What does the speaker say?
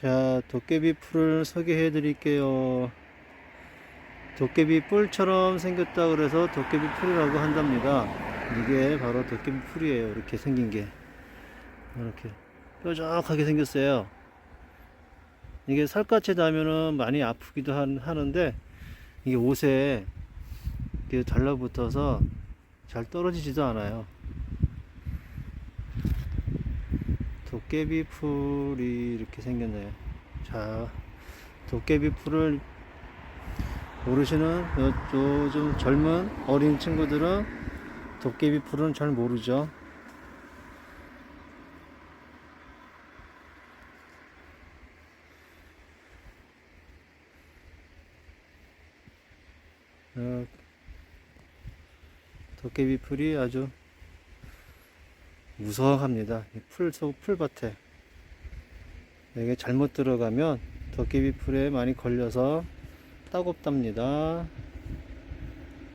자, 도깨비 풀을 소개해 드릴게요. 도깨비 뿔처럼 생겼다 그래서 도깨비 풀이라고 한답니다. 이게 바로 도깨비 풀이에요. 이렇게 생긴 게. 이렇게 뾰족하게 생겼어요. 이게 살갗에 닿으면은 많이 아프기도 한- 하는데 이게 옷에 달라붙어서 잘 떨어지지도 않아요. 도깨비 풀이 이렇게 생겼네요. 자, 도깨비 풀을 모르시는 요, 요즘 젊은 어린 친구들은 도깨비 풀은 잘 모르죠. 어, 도깨비 풀이 아주 무성합니다. 이 풀, 속 풀밭에. 이게 잘못 들어가면 도깨비 풀에 많이 걸려서 따갑답니다.